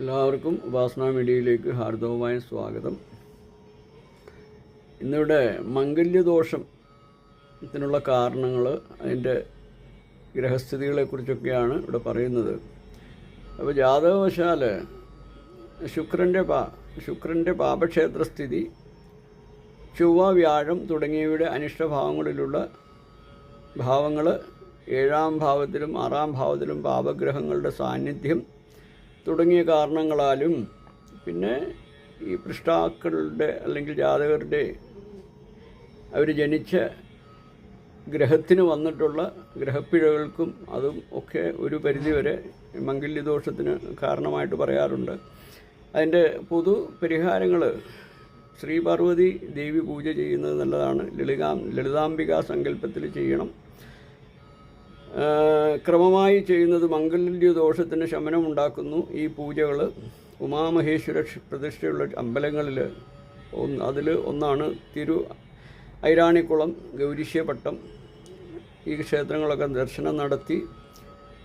എല്ലാവർക്കും ഉപാസന മീഡിയയിലേക്ക് ഹാർദവമായ സ്വാഗതം. ഇന്നിവിടെ മംഗല്യദോഷത്തിനുള്ള കാരണങ്ങൾ അതിന്റെ ഗ്രഹസ്ഥിതികളെക്കുറിച്ചൊക്കെയാണ് ഇവിടെ പറയുന്നത്. അപ്പോൾ ജാതകവശാൽ ശുക്രന്റെ പാ ശുക്രന്റെ പാപക്ഷേത്രസ്ഥിതി ചൊവ്വ വ്യാഴം തുടങ്ങിയവയുടെ അനിഷ്ടഭാവങ്ങളിലുള്ള ഭാവങ്ങൾ ഏഴാം ഭാവത്തിലും ആറാം ഭാവത്തിലും പാപഗ്രഹങ്ങളുടെ സാന്നിധ്യം തുടങ്ങിയ കാരണങ്ങളാലും പിന്നെ ഈ പൃഷ്ടാക്കളുടെ അല്ലെങ്കിൽ ജാതകരുടെ അവർ ജനിച്ച ഗ്രഹത്തിന് വന്നിട്ടുള്ള ഗ്രഹപ്പിഴകൾക്കും അതും ഒക്കെ ഒരു പരിധിവരെ മംഗല്യദോഷത്തിന് കാരണമായിട്ട് പറയാറുണ്ട്. അതിന്റെ പൊതു പരിഹാരങ്ങൾ ശ്രീ പാർവതി ദേവി പൂജ ചെയ്യുന്നത് നല്ലതാണ്. ലളിതാം ലളിതാംബിക സങ്കല്പത്തിൽ ചെയ്യണം. ക്രമമായി ചെയ്യുന്നത് മംഗല്യ ദോഷത്തിന് ശമനമുണ്ടാക്കുന്നു ഈ പൂജകൾ. ഉമാമഹേശ്വര പ്രതിഷ്ഠയുള്ള അമ്പലങ്ങളിൽ ഒന്ന് അതിൽ ഒന്നാണ് തിരു ഐരാണിക്കുളം ഗൗരീശ്യപട്ടം. ഈ ക്ഷേത്രങ്ങളൊക്കെ ദർശനം നടത്തി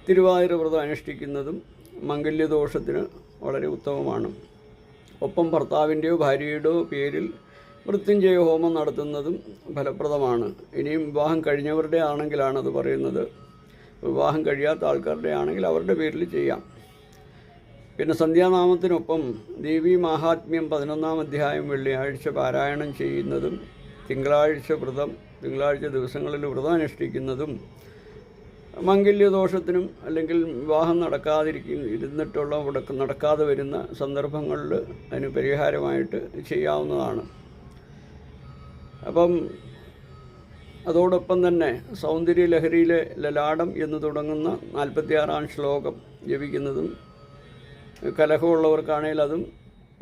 തിരുവാതിര വ്രതം അനുഷ്ഠിക്കുന്നതും മംഗല്യദോഷത്തിന് വളരെ ഉത്തമമാണ്. ഒപ്പം ഭർത്താവിന്റെയോ ഭാര്യയുടെയോ പേരിൽ മൃത്യുഞ്ജയ ഹോമം നടത്തുന്നതും ഫലപ്രദമാണ്. ഇനിയും വിവാഹം കഴിഞ്ഞവരുടെ ആണെങ്കിലാണ് അത് പറയുന്നത്. വിവാഹം കഴിയാത്ത ആൾക്കാരുടെ ആണെങ്കിൽ അവരുടെ പേരിൽ ചെയ്യാം. പിന്നെ സന്ധ്യാനാമത്തിനൊപ്പം ദേവി മാഹാത്മ്യം പതിനൊന്നാം അധ്യായം വെള്ളിയാഴ്ച പാരായണം ചെയ്യുന്നതും തിങ്കളാഴ്ച വ്രതം തിങ്കളാഴ്ച ദിവസങ്ങളിൽ വ്രതം അനുഷ്ഠിക്കുന്നതും മംഗല്യദോഷത്തിനും അല്ലെങ്കിൽ വിവാഹം നടക്കാതിരിക്കും ഇരുന്നിട്ടുള്ള നടക്കാതെ വരുന്ന സന്ദർഭങ്ങളിൽ അതിന് പരിഹാരമായിട്ട് ചെയ്യാവുന്നതാണ്. അപ്പം അതോടൊപ്പം തന്നെ സൗന്ദര്യ ലഹരിയിലെ ലലാടം എന്ന് തുടങ്ങുന്ന നാൽപ്പത്തിയാറാം ശ്ലോകം ജപിക്കുന്നതും കലഹമുള്ളവർക്കാണെങ്കിൽ അതും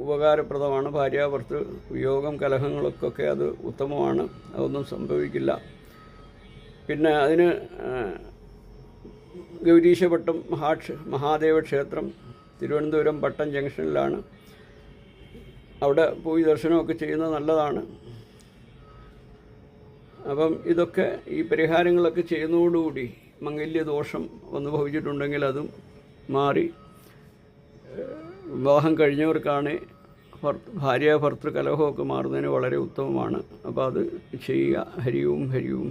ഉപകാരപ്രദമാണ്. ഭാര്യാഭർത്തൃ വിയോഗം കലഹങ്ങൾക്കൊക്കെ അത് ഉത്തമമാണ്. അതൊന്നും സംഭവിക്കില്ല. പിന്നെ അതിന് ഗൗരീശപട്ടം മഹാക്ഷ മഹാദേവ ക്ഷേത്രം തിരുവനന്തപുരം പട്ടം ജംഗ്ഷനിലാണ്. അവിടെ പോയി ദർശനമൊക്കെ ചെയ്യുന്നത് നല്ലതാണ്. അപ്പം ഇതൊക്കെ ഈ പരിഹാരങ്ങളൊക്കെ ചെയ്യുന്നതോടുകൂടി മംഗല്യദോഷം വന്നു ഭവിച്ചിട്ടുണ്ടെങ്കിൽ അതും മാറി. വിവാഹം കഴിഞ്ഞവർക്കാണ് ഭാര്യ ഭർത്തൃ കലഹമൊക്കെ മാറുന്നതിന് വളരെ ഉത്തമമാണ്. അപ്പോൾ അത് ചെയ്യുക. ഹരിയും ഹരിവും